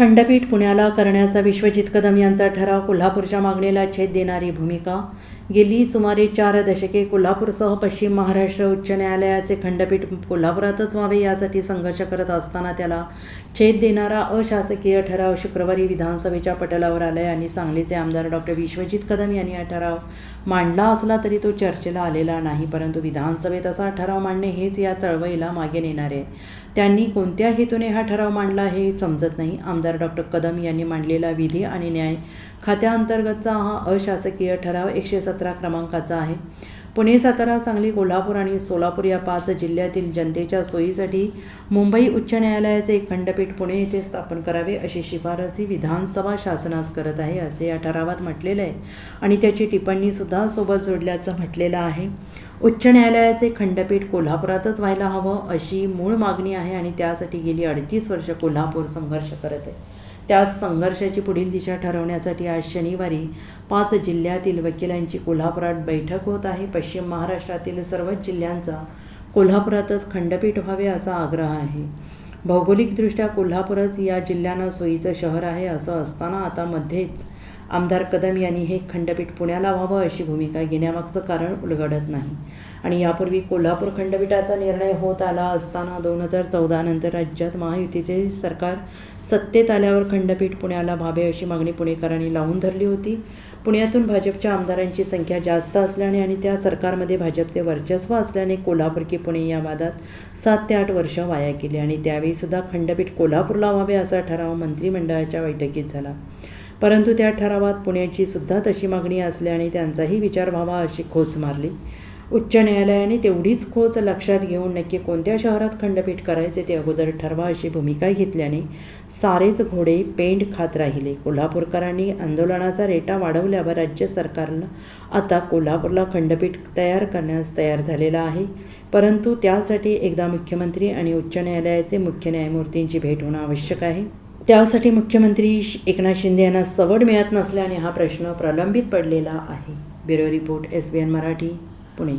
खंडपीठ पुण्याला करण्याचा विश्वजित कदम यांचा ठराव कोल्हापूरच्या मागणीला छेद देणारी भूमिका गेली सुमारे चार दशके कोल्हापूरसह पश्चिम महाराष्ट्र उच्च न्यायालयाचे खंडपीठ कोल्हापुरातच व्हावे यासाठी संघर्ष करत असताना त्याला छेद देणारा अशासकीय ठराव शुक्रवारी विधानसभेच्या पटलावर आलाय आणि सांगलीचे आमदार डॉक्टर विश्वजित कदम यांनी हा ठराव मांडला असला तरी तो चर्चेला आलेला नाही परंतु विधानसभेत असा ठराव मांडणे हेच या चळवळीला मागे नेणारे. आहे. त्यांनी कोणत्या हेतूने हा ठराव मांडला हे समजत नाही. आमदार डॉक्टर कदम यांनी मांडलेला विधी आणि न्याय खात्याअंतर्गतचा हा अशासकीय ठराव एकशे सत्तर सतरा क्रमांकाचा आहे. पुणे सातारा सांगली कोल्हापूर आणि सोलापूर या पाच जिल्ह्यातील जनतेच्या सोयीसाठी मुंबई उच्च न्यायालयाचे एक खंडपीठ पुणे येथे स्थापन करावे अशी शिफारस ही विधानसभा शासनास करत आहे असे या ठरावात म्हटलेलं आहे. आणि त्याची टिप्पणीसुद्धा सोबत जोडल्याचं म्हटलेलं आहे. उच्च न्यायालयाचे खंडपीठ कोल्हापुरातच व्हायला हवं अशी मूळ मागणी आहे आणि त्यासाठी गेली अडतीस वर्ष कोल्हापूर संघर्ष करत आहे. त्या संघर्षाची पुढील दिशा ठरवण्यासाठी आज शनिवारी पाच जिल्ह्यातील वकिलांची कोल्हापुरात बैठक होत आहे. पश्चिम महाराष्ट्रातील सर्वच जिल्ह्यांचा कोल्हापुरातच खंडपीठ व्हावे असा आग्रह आहे. भौगोलिकदृष्ट्या कोल्हापूरच या जिल्ह्यांना सोयीचं शहर आहे असं असताना आता मध्येच आमदार कदम यांनी हे खंडपीठ पुण्याला व्हावं अशी भूमिका घेण्यामागचं कारण उलगडत नाही. आणि यापूर्वी कोल्हापूर खंडपीठाचा निर्णय होत आला असताना दोन हजार चौदा नंतर राज्यात महायुतीचे सरकार सत्तेत आल्यावर खंडपीठ पुण्याला व्हावे अशी मागणी पुणेकरांनी लावून धरली होती. पुण्यातून भाजपच्या आमदारांची संख्या जास्त असल्याने आणि त्या सरकारमध्ये भाजपचे वर्चस्व असल्याने कोल्हापूर की पुणे या वादात सात ते आठ वर्ष वाया गेली आणि त्यावेळीसुद्धा खंडपीठ कोल्हापूरला व्हावे असा ठराव मंत्रिमंडळाच्या बैठकीत झाला. परंतु त्या ठरावात पुण्याची सुद्धा तशी मागणी असल्याने त्यांचाही विचार व्हावा अशी खोच मारली. उच्च न्यायालयाने तेवढीच खोच लक्षात घेऊन नक्की कोणत्या शहरात खंडपीठ करायचे ते अगोदर ठरवा अशी भूमिका घेतल्याने सारेच घोडे पेंड खात राहिले. कोल्हापूरकरांनी आंदोलनाचा रेटा वाढवल्यावर राज्य सरकारला आता कोल्हापूरला खंडपीठ तयार करण्यास तयार झालेला आहे. परंतु त्यासाठी एकदा मुख्यमंत्री आणि उच्च न्यायालयाचे मुख्य न्यायमूर्तींची भेट होणं आवश्यक आहे. त्यासाठी मुख्यमंत्री एकनाथ शिंदे यांना सवड मिळत नसल्याने हा प्रश्न प्रलंबित पडलेला आहे. Bureau report S B N Marathi Pune.